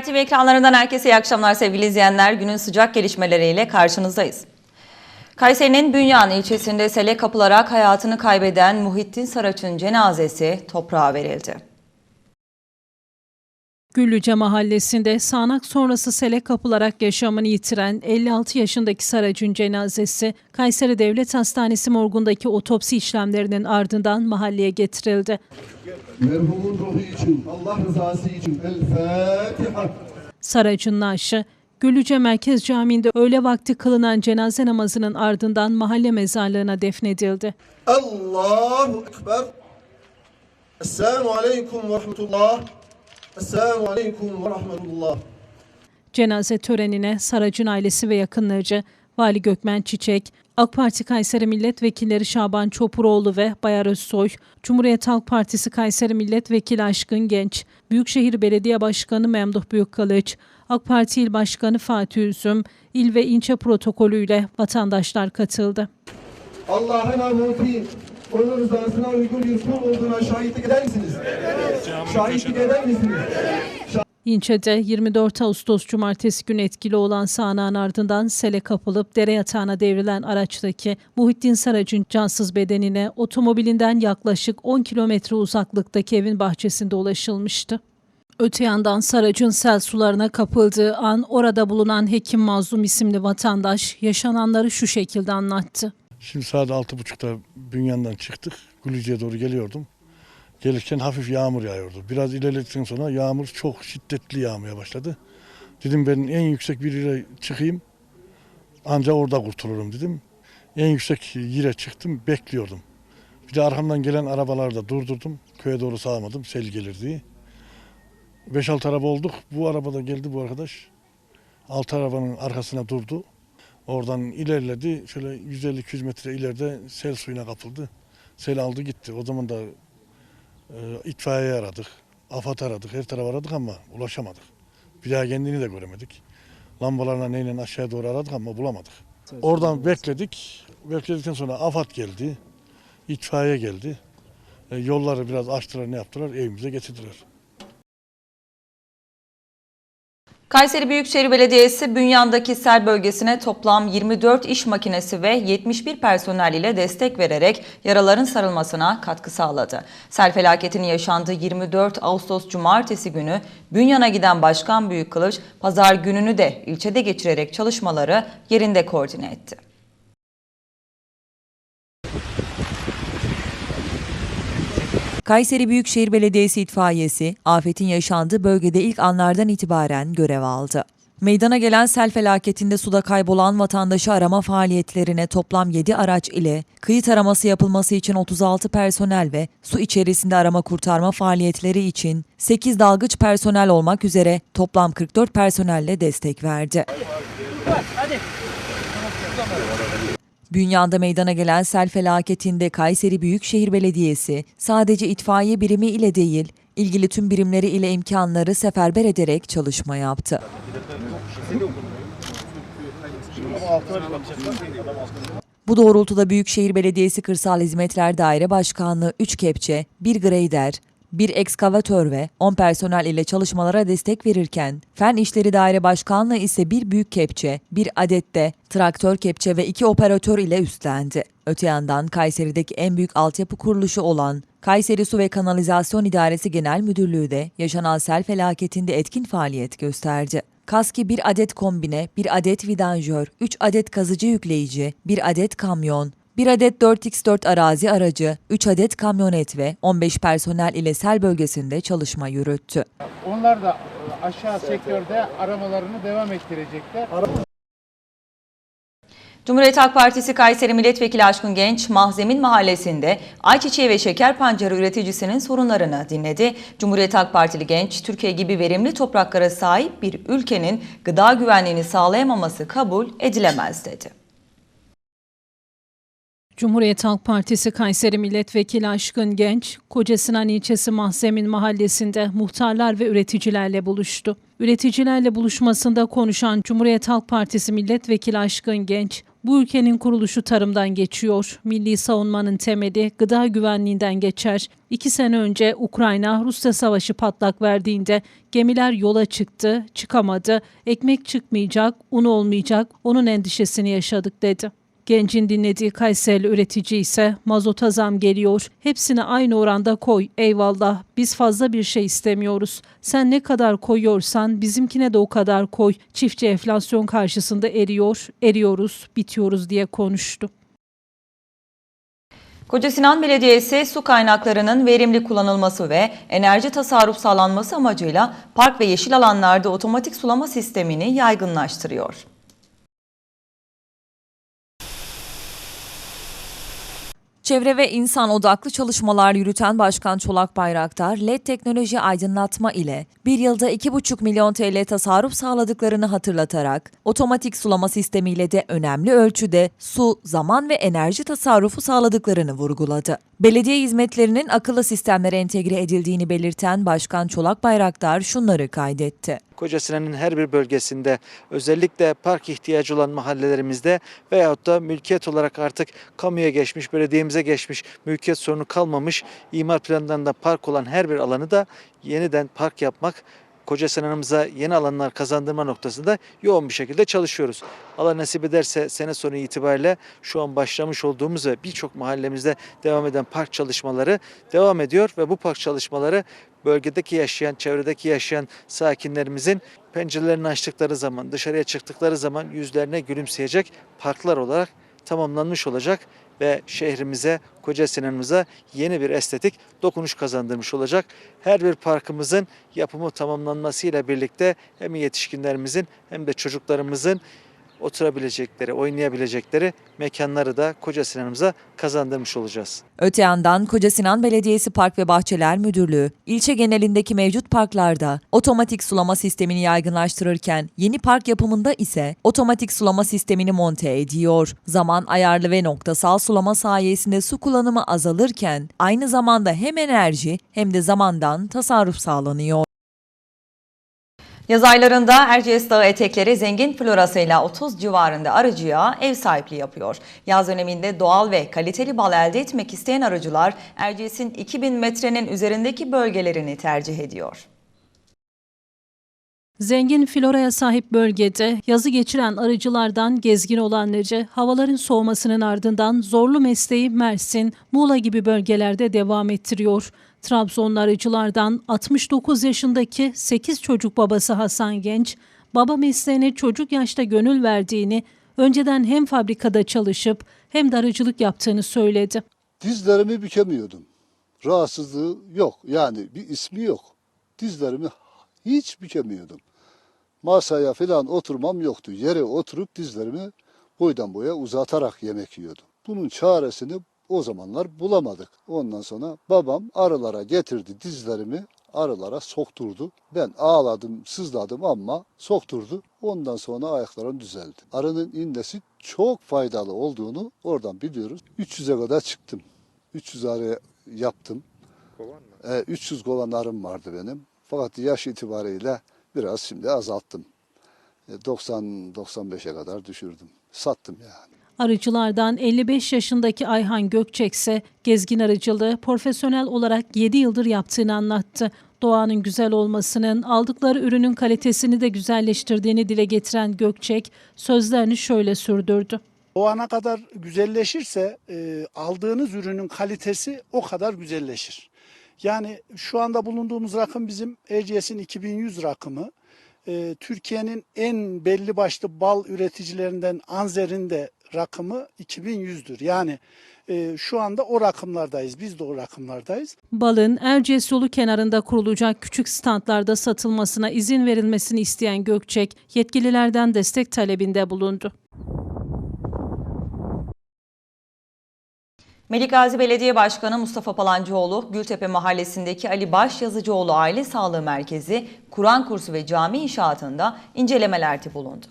KTV ekranlarından herkese iyi akşamlar sevgili izleyenler. Günün sıcak gelişmeleriyle karşınızdayız. Kayseri'nin Bünyan ilçesinde sele kapılarak hayatını kaybeden Muhittin Saraç'ın cenazesi toprağa verildi. Güllüce mahallesinde sağanak sonrası sele kapılarak yaşamını yitiren 56 yaşındaki Sarac'ın cenazesi Kayseri Devlet Hastanesi morgundaki otopsi işlemlerinin ardından mahalleye getirildi. Merhumun ruhu için, Allah rızası için El Fatiha. Sarac'ın naaşı Güllüce Merkez Camii'nde öğle vakti kılınan cenaze namazının ardından mahalle mezarlığına defnedildi. Allahu Ekber. Esselamu Aleyküm ve Rahmetullah. Esselamu Aleyküm ve Rahmetullah. Cenaze törenine Sarac'ın ailesi ve yakınları, Vali Gökmen Çiçek, AK Parti Kayseri Milletvekilleri Şaban Çopuroğlu ve Bayar Özsoy, Cumhuriyet Halk Partisi Kayseri Milletvekili Aşkın Genç, Büyükşehir Belediye Başkanı Memduh Büyükkılıç, AK Parti İl Başkanı Fatih Üzüm, il ve ilçe protokolüyle vatandaşlar katıldı. Allah'ın amuti, onun rızasına uygun bir kul olduğuna şahitlik eder misiniz? Evet. Şahitlik eder misiniz? İlçede 24 Ağustos Cumartesi günü etkili olan sağanağın ardından sele kapılıp dere yatağına devrilen araçtaki Muhittin Sarac'ın cansız bedenine otomobilinden yaklaşık 10 kilometre uzaklıktaki evin bahçesinde ulaşılmıştı. Öte yandan Sarac'ın sel sularına kapıldığı an orada bulunan Hekim Mazlum isimli vatandaş yaşananları şu şekilde anlattı. Şimdi saat altı buçukta Bünyan'dan çıktık. Gülücü'ye doğru geliyordum. Gelirken hafif yağmur yağıyordu. Biraz ilerledikten sonra yağmur çok şiddetli yağmaya başladı. Dedim ben en yüksek bir yere çıkayım. Ancak orada kurtulurum dedim. En yüksek yere çıktım bekliyordum. Bir de arkamdan gelen arabaları da durdurdum. Köye doğru sağmadım sel gelir diye. 5-6 araba olduk. Bu arabada geldi bu arkadaş. Altı arabanın arkasına durdu. Oradan ilerledi. Şöyle 150-200 metre ileride sel suyuna kapıldı. Sel aldı gitti. O zaman da itfaiye aradık. AFAD aradık. Her taraf aradık ama ulaşamadık. Bir daha kendini de göremedik. Lambalarla neyle aşağıya doğru aradık ama bulamadık. Oradan bekledik. Bekledikten sonra AFAD geldi. İtfaiye geldi. E, yolları biraz açtılar ne yaptılar evimize getirdiler. Kayseri Büyükşehir Belediyesi Bünyan'daki sel bölgesine toplam 24 iş makinesi ve 71 personel ile destek vererek yaraların sarılmasına katkı sağladı. Sel felaketinin yaşandığı 24 Ağustos Cumartesi günü Bünyan'a giden Başkan Büyükkılıç, pazar gününü de ilçede geçirerek çalışmaları yerinde koordine etti. Kayseri Büyükşehir Belediyesi itfaiyesi afetin yaşandığı bölgede ilk anlardan itibaren görev aldı. Meydana gelen sel felaketinde suda kaybolan vatandaşı arama faaliyetlerine toplam 7 araç ile kıyı taraması yapılması için 36 personel ve su içerisinde arama kurtarma faaliyetleri için 8 dalgıç personel olmak üzere toplam 44 personelle destek verdi. Bünyan'da meydana gelen sel felaketinde Kayseri Büyükşehir Belediyesi sadece itfaiye birimi ile değil, ilgili tüm birimleri ile imkanları seferber ederek çalışma yaptı. Bu doğrultuda Büyükşehir Belediyesi Kırsal Hizmetler Daire Başkanlığı 3 kepçe, 1 greyder, bir ekskavatör ve 10 personel ile çalışmalara destek verirken, Fen İşleri Daire Başkanlığı ise bir büyük kepçe, bir adet de traktör kepçe ve iki operatör ile üstlendi. Öte yandan Kayseri'deki en büyük altyapı kuruluşu olan Kayseri Su ve Kanalizasyon İdaresi Genel Müdürlüğü de yaşanan sel felaketinde etkin faaliyet gösterdi. Kaski bir adet kombine, bir adet vidanjör, 3 adet kazıcı yükleyici, bir adet kamyon, 1 adet 4x4 arazi aracı, 3 adet kamyonet ve 15 personel ile sel bölgesinde çalışma yürüttü. Onlar da aşağı sektörde aramalarını devam ettirecekler. Cumhuriyet Halk Partisi Kayseri Milletvekili Aşkın Genç, Mahzemin Mahallesi'nde ayçiçeği ve şeker pancarı üreticisinin sorunlarını dinledi. Cumhuriyet Halk Partili Genç, Türkiye gibi verimli topraklara sahip bir ülkenin gıda güvenliğini sağlayamaması kabul edilemez dedi. Cumhuriyet Halk Partisi Kayseri Milletvekili Aşkın Genç, Kocasinan ilçesi Mahzemin mahallesinde muhtarlar ve üreticilerle buluştu. Üreticilerle buluşmasında konuşan Cumhuriyet Halk Partisi Milletvekili Aşkın Genç, Bu ülkenin kuruluşu tarımdan geçiyor. Milli savunmanın temeli gıda güvenliğinden geçer. İki sene önce Ukrayna-Rusya savaşı patlak verdiğinde gemiler yola çıktı, çıkamadı. Ekmek çıkmayacak, un olmayacak, onun endişesini yaşadık dedi. Gencin dinlediği Kayserili üretici ise mazota zam geliyor. Hepsini aynı oranda koy. Eyvallah. Biz fazla bir şey istemiyoruz. Sen ne kadar koyuyorsan bizimkine de o kadar koy. Çiftçi enflasyon karşısında eriyor, eriyoruz, bitiyoruz diye konuştu. Kocasinan Belediyesi su kaynaklarının verimli kullanılması ve enerji tasarruf sağlanması amacıyla park ve yeşil alanlarda otomatik sulama sistemini yaygınlaştırıyor. Çevre ve insan odaklı çalışmalar yürüten Başkan Çolak Bayraktar, LED teknoloji aydınlatma ile bir yılda 2,5 milyon TL tasarruf sağladıklarını hatırlatarak, otomatik sulama sistemiyle de önemli ölçüde su, zaman ve enerji tasarrufu sağladıklarını vurguladı. Belediye hizmetlerinin akıllı sistemlere entegre edildiğini belirten Başkan Çolak Bayraktar şunları kaydetti. Kocasinan her bir bölgesinde özellikle park ihtiyacı olan mahallelerimizde veyahut da mülkiyet olarak artık kamuya geçmiş, belediyemize geçmiş, mülkiyet sorunu kalmamış, imar planlarında park olan her bir alanı da yeniden park yapmak, Kocasinan'ımıza yeni alanlar kazandırma noktasında yoğun bir şekilde çalışıyoruz. Allah nasip ederse sene sonu itibariyle şu an başlamış olduğumuz ve birçok mahallemizde devam eden park çalışmaları devam ediyor ve bu park çalışmaları bölgedeki yaşayan, çevredeki yaşayan sakinlerimizin pencerelerini açtıkları zaman, dışarıya çıktıkları zaman yüzlerine gülümseyecek parklar olarak tamamlanmış olacak ve şehrimize, Koca Sinan'ımıza yeni bir estetik dokunuş kazandırmış olacak. Her bir parkımızın yapımı tamamlanmasıyla birlikte hem yetişkinlerimizin hem de çocuklarımızın oturabilecekleri, oynayabilecekleri mekanları da Koca Sinan'ımıza kazandırmış olacağız. Öte yandan Kocasinan Belediyesi Park ve Bahçeler Müdürlüğü, ilçe genelindeki mevcut parklarda otomatik sulama sistemini yaygınlaştırırken yeni park yapımında ise otomatik sulama sistemini monte ediyor. Zaman ayarlı ve noktasal sulama sayesinde su kullanımı azalırken aynı zamanda hem enerji hem de zamandan tasarruf sağlanıyor. Yaz aylarında Erciyes Dağı etekleri zengin florasıyla 30 civarında arıcıya ev sahipliği yapıyor. Yaz döneminde doğal ve kaliteli bal elde etmek isteyen arıcılar Erciyes'in 2000 metrenin üzerindeki bölgelerini tercih ediyor. Zengin floraya sahip bölgede yazı geçiren arıcılardan gezgin olanları havaların soğumasının ardından zorlu mesleği Mersin, Muğla gibi bölgelerde devam ettiriyor. Trabzonlu arıcılardan 69 yaşındaki 8 çocuk babası Hasan Genç, baba mesleğine çocuk yaşta gönül verdiğini, önceden hem fabrikada çalışıp hem de arıcılık yaptığını söyledi. Dizlerimi bükemiyordum. Rahatsızlığı yok. Yani bir ismi yok. Dizlerimi hiç bükemiyordum. Masaya falan oturmam yoktu. Yere oturup dizlerimi boydan boya uzatarak yemek yiyordum. Bunun çaresini o zamanlar bulamadık. Ondan sonra babam arılara getirdi dizlerimi arılara sokturdu. Ben ağladım, sızladım ama sokturdu. Ondan sonra ayaklarım düzeldi. Arının indesi çok faydalı olduğunu oradan biliyoruz. 300'e kadar çıktım. 300 arı yaptım. E, 300 kovan arım vardı benim. Fakat yaş itibariyle biraz şimdi azalttım. E, 90-95'e kadar düşürdüm. Sattım yani. Arıcılardan 55 yaşındaki Ayhan Gökçek ise gezgin arıcılığı profesyonel olarak 7 yıldır yaptığını anlattı. Doğanın güzel olmasının aldıkları ürünün kalitesini de güzelleştirdiğini dile getiren Gökçek sözlerini şöyle sürdürdü. O ana kadar güzelleşirse e, aldığınız ürünün kalitesi o kadar güzelleşir. Yani şu anda bulunduğumuz rakım bizim Erciyes'in 2100 rakımı. E, Türkiye'nin en belli başlı bal üreticilerinden Anzer'in de rakımı 2100'dür. Yani e, şu anda o rakımlardayız. Biz de o rakımlardayız. Balın Erciyes yolu kenarında kurulacak küçük standlarda satılmasına izin verilmesini isteyen Gökçek yetkililerden destek talebinde bulundu. Melikgazi Belediye Başkanı Mustafa Palancıoğlu, Gültepe Mahallesi'ndeki Ali Baş Yazıcıoğlu Aile Sağlığı Merkezi, Kur'an kursu ve cami inşaatında incelemelerde bulundu.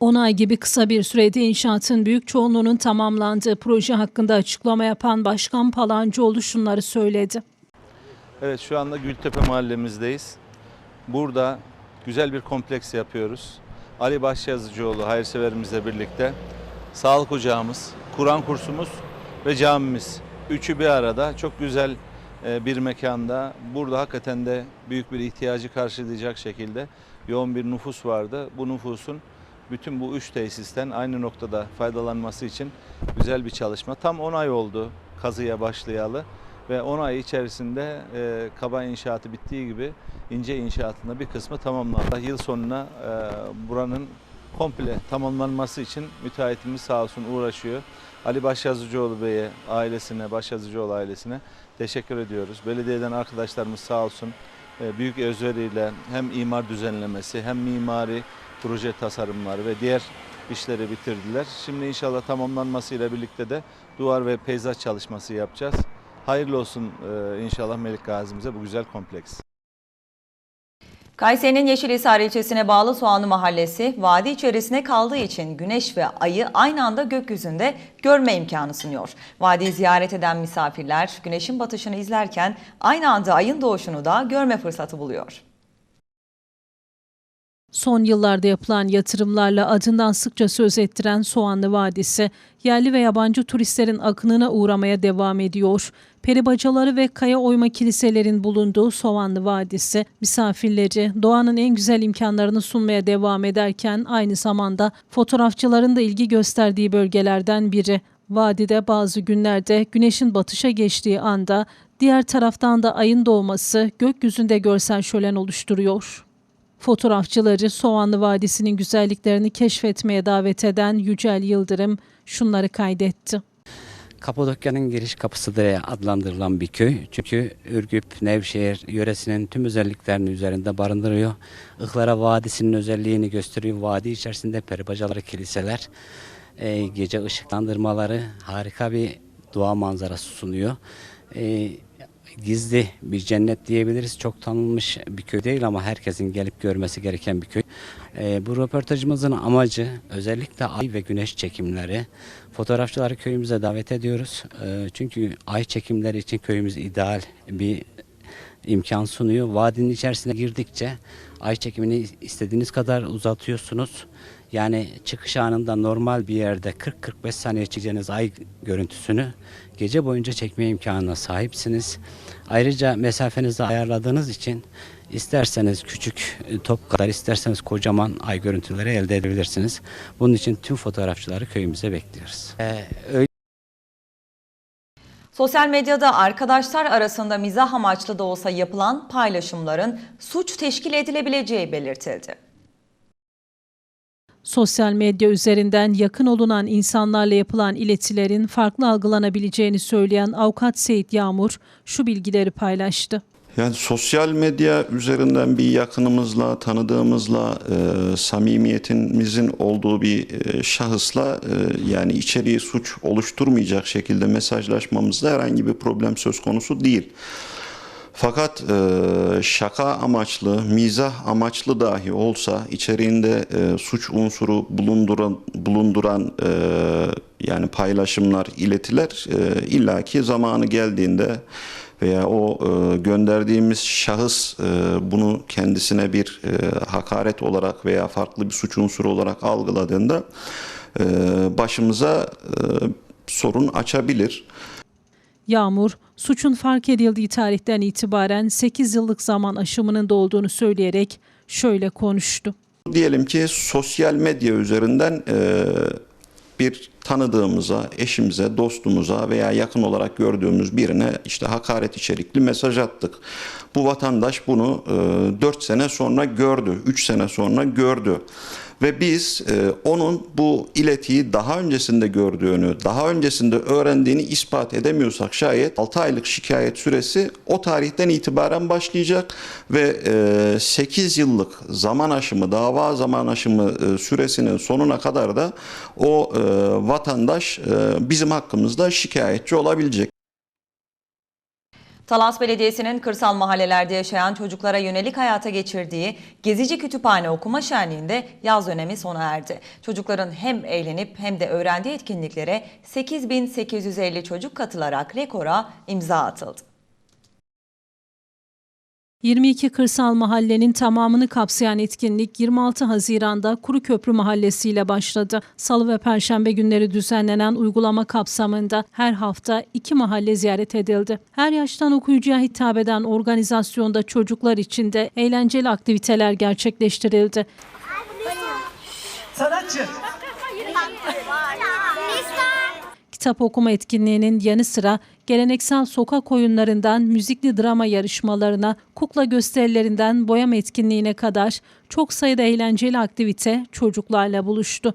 10 ay gibi kısa bir sürede inşaatın büyük çoğunluğunun tamamlandığı proje hakkında açıklama yapan Başkan Palancıoğlu şunları söyledi. Evet şu anda Gültepe mahallemizdeyiz. Burada güzel bir kompleks yapıyoruz. Ali Başyazıcıoğlu hayırseverimizle birlikte sağlık ocağımız, Kur'an kursumuz ve camimiz. Üçü bir arada çok güzel e, bir mekanda. Burada hakikaten de büyük bir ihtiyacı karşılayacak şekilde yoğun bir nüfus vardı. Bu nüfusun bütün bu üç tesisten aynı noktada faydalanması için güzel bir çalışma. Tam 10 ay oldu kazıya başlayalı ve 10 ay içerisinde e, kaba inşaatı bittiği gibi ince inşaatında bir kısmı tamamlandı. Yıl sonuna e, buranın komple tamamlanması için müteahhitimiz sağ olsun uğraşıyor. Ali Başyazıcıoğlu Bey'e, ailesine, Başyazıcıoğlu ailesine teşekkür ediyoruz. Belediyeden arkadaşlarımız sağ olsun e, büyük özveriyle hem imar düzenlemesi hem mimari proje tasarımları ve diğer işleri bitirdiler. Şimdi inşallah tamamlanmasıyla birlikte de duvar ve peyzaj çalışması yapacağız. Hayırlı olsun e, inşallah Melik Gazi'mize bu güzel kompleks. Kayseri'nin Yeşilhisar ilçesine bağlı Soğanlı Mahallesi, vadi içerisine kaldığı için güneş ve ayı aynı anda gökyüzünde görme imkanı sunuyor. Vadiyi ziyaret eden misafirler güneşin batışını izlerken aynı anda ayın doğuşunu da görme fırsatı buluyor. Son yıllarda yapılan yatırımlarla adından sıkça söz ettiren Soğanlı Vadisi, yerli ve yabancı turistlerin akınına uğramaya devam ediyor. Peribacaları ve kaya oyma kiliselerin bulunduğu Soğanlı Vadisi, misafirleri doğanın en güzel imkanlarını sunmaya devam ederken aynı zamanda fotoğrafçıların da ilgi gösterdiği bölgelerden biri. Vadide bazı günlerde güneşin batışa geçtiği anda diğer taraftan da ayın doğması gökyüzünde görsel şölen oluşturuyor. Fotoğrafçıları Soğanlı Vadisi'nin güzelliklerini keşfetmeye davet eden Yücel Yıldırım şunları kaydetti. Kapadokya'nın giriş kapısı diye adlandırılan bir köy. Çünkü Ürgüp, Nevşehir yöresinin tüm özelliklerini üzerinde barındırıyor. Ihlara Vadisi'nin özelliğini gösteriyor. Vadi içerisinde peribacaları, kiliseler, e, gece ışıklandırmaları harika bir doğa manzarası sunuyor. E, gizli bir cennet diyebiliriz. Çok tanınmış bir köy değil ama herkesin gelip görmesi gereken bir köy. Ee, bu röportajımızın amacı özellikle ay ve güneş çekimleri. Fotoğrafçıları köyümüze davet ediyoruz. Ee, çünkü ay çekimleri için köyümüz ideal bir imkan sunuyor. Vadinin içerisine girdikçe ay çekimini istediğiniz kadar uzatıyorsunuz. Yani çıkış anında normal bir yerde 40-45 saniye çekeceğiniz ay görüntüsünü gece boyunca çekme imkanına sahipsiniz. Ayrıca mesafenizi ayarladığınız için isterseniz küçük e, top kadar isterseniz kocaman ay görüntüleri elde edebilirsiniz. Bunun için tüm fotoğrafçıları köyümüze bekliyoruz. Ee, öyle Sosyal medyada arkadaşlar arasında mizah amaçlı da olsa yapılan paylaşımların suç teşkil edilebileceği belirtildi. Sosyal medya üzerinden yakın olunan insanlarla yapılan iletilerin farklı algılanabileceğini söyleyen avukat Seyit Yağmur şu bilgileri paylaştı. Yani sosyal medya üzerinden bir yakınımızla, tanıdığımızla, e, samimiyetimizin olduğu bir e, şahısla e, yani içeriği suç oluşturmayacak şekilde mesajlaşmamızda herhangi bir problem söz konusu değil. Fakat e, şaka amaçlı, mizah amaçlı dahi olsa içeriğinde e, suç unsuru bulunduran bulunduran e, yani paylaşımlar, iletiler e, illaki zamanı geldiğinde veya o e, gönderdiğimiz şahıs e, bunu kendisine bir e, hakaret olarak veya farklı bir suç unsuru olarak algıladığında e, başımıza e, sorun açabilir. Yağmur, suçun fark edildiği tarihten itibaren 8 yıllık zaman aşımının da olduğunu söyleyerek şöyle konuştu. Diyelim ki sosyal medya üzerinden e, bir tanıdığımıza, eşimize, dostumuza veya yakın olarak gördüğümüz birine işte hakaret içerikli mesaj attık. Bu vatandaş bunu e, 4 sene sonra gördü, 3 sene sonra gördü. Ve biz e, onun bu iletiyi daha öncesinde gördüğünü, daha öncesinde öğrendiğini ispat edemiyorsak şayet 6 aylık şikayet süresi o tarihten itibaren başlayacak ve e, 8 yıllık zaman aşımı, dava zaman aşımı e, süresinin sonuna kadar da o e, vatandaş e, bizim hakkımızda şikayetçi olabilecek. Talas Belediyesi'nin kırsal mahallelerde yaşayan çocuklara yönelik hayata geçirdiği Gezici Kütüphane Okuma Şenliği'nde yaz dönemi sona erdi. Çocukların hem eğlenip hem de öğrendiği etkinliklere 8850 çocuk katılarak rekora imza atıldı. 22 kırsal mahallenin tamamını kapsayan etkinlik 26 Haziran'da Kuruköprü Mahallesi ile başladı. Salı ve Perşembe günleri düzenlenen uygulama kapsamında her hafta iki mahalle ziyaret edildi. Her yaştan okuyucuya hitap eden organizasyonda çocuklar için de eğlenceli aktiviteler gerçekleştirildi. Kitap okuma etkinliğinin yanı sıra geleneksel sokak oyunlarından müzikli drama yarışmalarına, kukla gösterilerinden boyama etkinliğine kadar çok sayıda eğlenceli aktivite çocuklarla buluştu.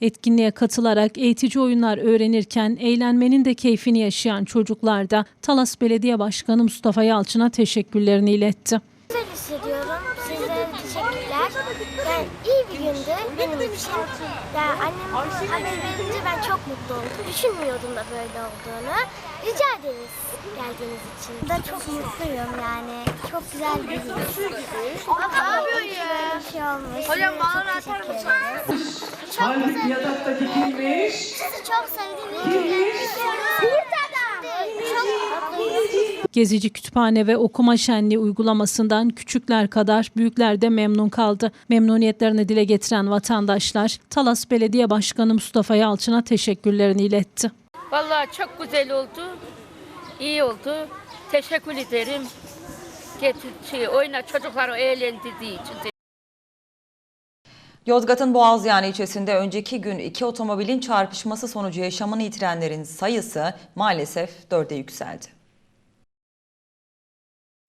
Etkinliğe katılarak eğitici oyunlar öğrenirken eğlenmenin de keyfini yaşayan çocuklar da Talas Belediye Başkanı Mustafa Yalçın'a teşekkürlerini iletti. Güzel hissediyorum. Yani iyi bir gündü benim için. Yani annem haber verince ben çok mutlu oldum. Düşünmüyordum da böyle olduğunu. Rica ederiz geldiğiniz için. Ben çok mutluyum yani. Çok güzel bir gün. Baba böyle bir şey olmuş. Hocam bana atar mısın? Çok güzel. yatakta dikilmiş. Sizi çok sevdim. Burada Çok mutluyum. Gezici kütüphane ve okuma şenliği uygulamasından küçükler kadar büyükler de memnun kaldı. Memnuniyetlerini dile getiren vatandaşlar Talas Belediye Başkanı Mustafa Yalçın'a teşekkürlerini iletti. Vallahi çok güzel oldu. İyi oldu. Teşekkür ederim. Getir, şey, oyna çocukları eğlendirdiği için. Yozgat'ın Boğazyan ilçesinde önceki gün iki otomobilin çarpışması sonucu yaşamını yitirenlerin sayısı maalesef dörde yükseldi.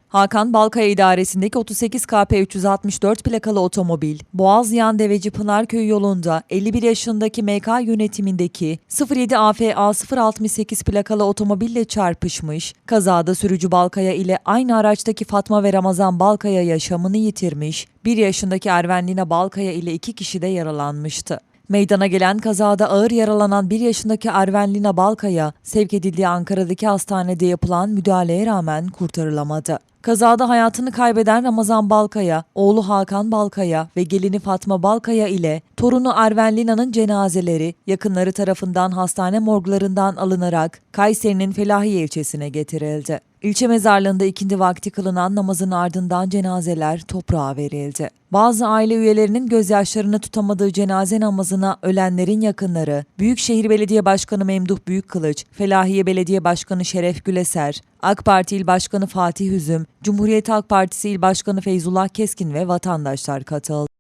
Hakan Balkaya idaresindeki 38 KP 364 plakalı otomobil, Boğazyan Deveci Pınarköy yolunda 51 yaşındaki MK yönetimindeki 07 AFA 068 plakalı otomobille çarpışmış, kazada sürücü Balkaya ile aynı araçtaki Fatma ve Ramazan Balkaya yaşamını yitirmiş, 1 yaşındaki Ervenlina Balkaya ile iki kişi de yaralanmıştı. Meydana gelen kazada ağır yaralanan 1 yaşındaki Ervenlina Balkaya sevk edildiği Ankara'daki hastanede yapılan müdahaleye rağmen kurtarılamadı. Kazada hayatını kaybeden Ramazan Balkaya, oğlu Hakan Balkaya ve gelini Fatma Balkaya ile torunu Ervenlina'nın cenazeleri yakınları tarafından hastane morglarından alınarak Kayseri'nin Felahiye ilçesine getirildi. İlçe mezarlığında ikindi vakti kılınan namazın ardından cenazeler toprağa verildi. Bazı aile üyelerinin gözyaşlarını tutamadığı cenaze namazına ölenlerin yakınları, Büyükşehir Belediye Başkanı Memduh Büyükkılıç, Felahiye Belediye Başkanı Şeref Güleser, AK Parti İl Başkanı Fatih Hüzüm, Cumhuriyet Halk Partisi İl Başkanı Feyzullah Keskin ve vatandaşlar katıldı.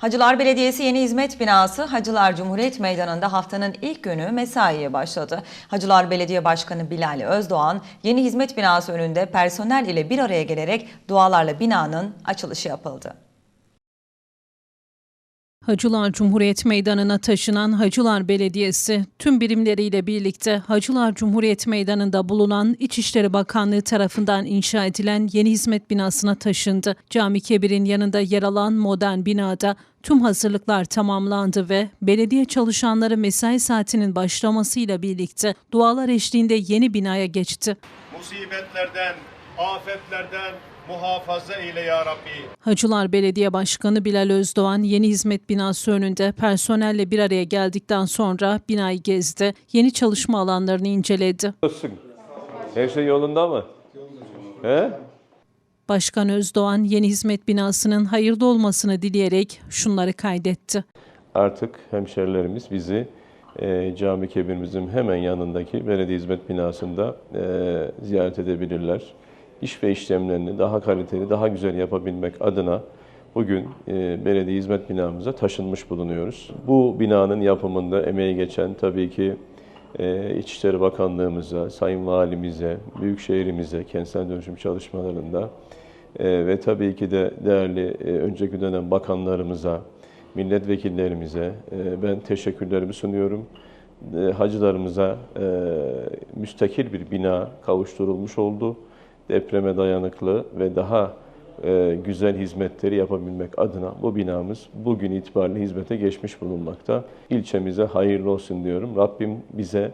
Hacılar Belediyesi yeni hizmet binası Hacılar Cumhuriyet Meydanı'nda haftanın ilk günü mesaiye başladı. Hacılar Belediye Başkanı Bilal Özdoğan yeni hizmet binası önünde personel ile bir araya gelerek dualarla binanın açılışı yapıldı. Hacılar Cumhuriyet Meydanı'na taşınan Hacılar Belediyesi tüm birimleriyle birlikte Hacılar Cumhuriyet Meydanı'nda bulunan İçişleri Bakanlığı tarafından inşa edilen yeni hizmet binasına taşındı. Cami Kebir'in yanında yer alan modern binada tüm hazırlıklar tamamlandı ve belediye çalışanları mesai saatinin başlamasıyla birlikte dualar eşliğinde yeni binaya geçti. musibetlerden, afetlerden muhafaza eyle ya Rabbi. Hacılar Belediye Başkanı Bilal Özdoğan yeni hizmet binası önünde personelle bir araya geldikten sonra binayı gezdi. Yeni çalışma alanlarını inceledi. Olsun. Her şey yolunda mı? He? Başkan Özdoğan yeni hizmet binasının hayırlı olmasını dileyerek şunları kaydetti. Artık hemşerilerimiz bizi e, cami kebirimizin hemen yanındaki belediye hizmet binasında e, ziyaret edebilirler. İş ve işlemlerini daha kaliteli, daha güzel yapabilmek adına bugün e, belediye hizmet binamıza taşınmış bulunuyoruz. Bu binanın yapımında emeği geçen tabii ki e, İçişleri Bakanlığımıza, Sayın Valimize, Büyükşehirimize, kentsel dönüşüm çalışmalarında e, ve tabii ki de değerli e, önceki dönem bakanlarımıza, milletvekillerimize e, ben teşekkürlerimi sunuyorum. E, hacılarımıza e, müstakil bir bina kavuşturulmuş oldu. Depreme dayanıklı ve daha e, güzel hizmetleri yapabilmek adına bu binamız bugün itibariyle hizmete geçmiş bulunmakta. İlçemize hayırlı olsun diyorum. Rabbim bize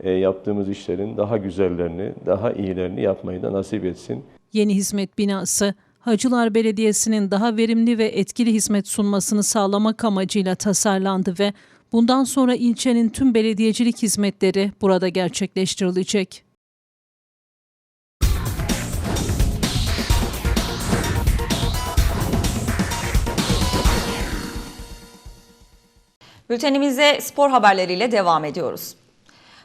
e, yaptığımız işlerin daha güzellerini, daha iyilerini yapmayı da nasip etsin. Yeni hizmet binası Hacılar Belediyesi'nin daha verimli ve etkili hizmet sunmasını sağlamak amacıyla tasarlandı ve Bundan sonra ilçenin tüm belediyecilik hizmetleri burada gerçekleştirilecek. Bültenimize spor haberleriyle devam ediyoruz.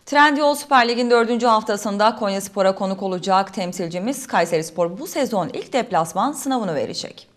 Trendyol Süper Lig'in 4. haftasında Konya Spor'a konuk olacak temsilcimiz Kayseri Spor bu sezon ilk deplasman sınavını verecek.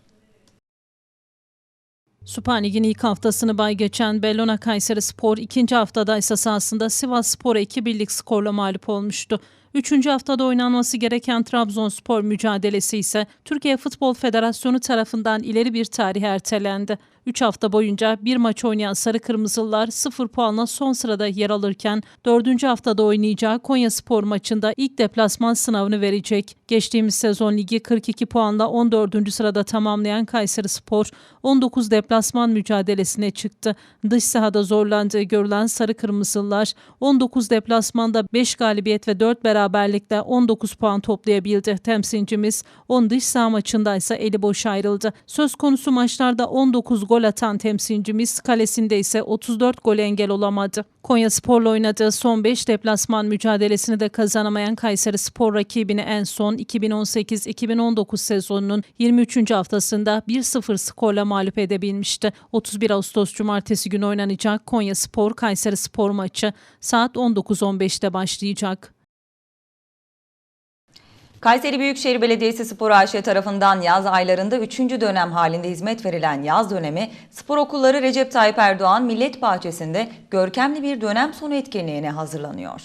Süper Lig'in ilk haftasını bay geçen Bellona Kayseri Spor ikinci haftada ise sahasında Sivas Spor'a 2 birlik skorla mağlup olmuştu. Üçüncü haftada oynanması gereken Trabzonspor mücadelesi ise Türkiye Futbol Federasyonu tarafından ileri bir tarih ertelendi. 3 hafta boyunca bir maç oynayan Sarı Kırmızılılar 0 puanla son sırada yer alırken 4. haftada oynayacağı Konya Spor maçında ilk deplasman sınavını verecek. Geçtiğimiz sezon ligi 42 puanla 14. sırada tamamlayan Kayseri Spor 19 deplasman mücadelesine çıktı. Dış sahada zorlandığı görülen Sarı Kırmızılılar 19 deplasmanda 5 galibiyet ve 4 beraberlikle 19 puan toplayabildi. Temsilcimiz 10 dış saha maçında ise eli boş ayrıldı. Söz konusu maçlarda 19 gol atan temsilcimiz kalesinde ise 34 gol engel olamadı. Konya Spor'la oynadığı son 5 deplasman mücadelesini de kazanamayan Kayseri Spor rakibini en son 2018-2019 sezonunun 23. haftasında 1-0 skorla mağlup edebilmişti. 31 Ağustos Cumartesi günü oynanacak Konya Spor Kayseri Spor maçı saat 19.15'te başlayacak. Kayseri Büyükşehir Belediyesi Spor AŞ tarafından yaz aylarında 3. dönem halinde hizmet verilen yaz dönemi spor okulları Recep Tayyip Erdoğan Millet Bahçesi'nde görkemli bir dönem sonu etkinliğine hazırlanıyor.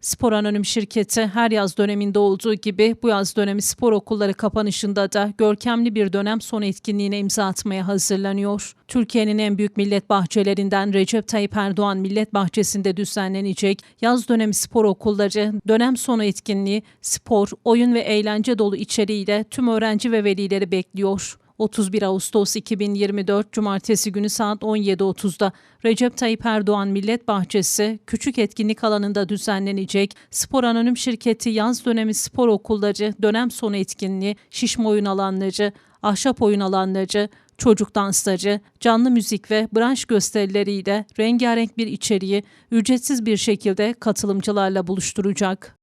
Spor Anonim Şirketi her yaz döneminde olduğu gibi bu yaz dönemi spor okulları kapanışında da görkemli bir dönem sonu etkinliğine imza atmaya hazırlanıyor. Türkiye'nin en büyük millet bahçelerinden Recep Tayyip Erdoğan Millet Bahçesi'nde düzenlenecek yaz dönemi spor okulları dönem sonu etkinliği spor, oyun ve eğlence dolu içeriğiyle tüm öğrenci ve velileri bekliyor. 31 Ağustos 2024 Cumartesi günü saat 17.30'da Recep Tayyip Erdoğan Millet Bahçesi küçük etkinlik alanında düzenlenecek Spor Anonim Şirketi yaz dönemi spor okulları dönem sonu etkinliği, şişme oyun alanları, ahşap oyun alanları, çocuk dansları, canlı müzik ve branş gösterileriyle rengarenk bir içeriği ücretsiz bir şekilde katılımcılarla buluşturacak.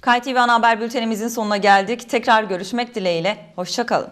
KTV Ana Haber Bültenimizin sonuna geldik. Tekrar görüşmek dileğiyle. Hoşçakalın.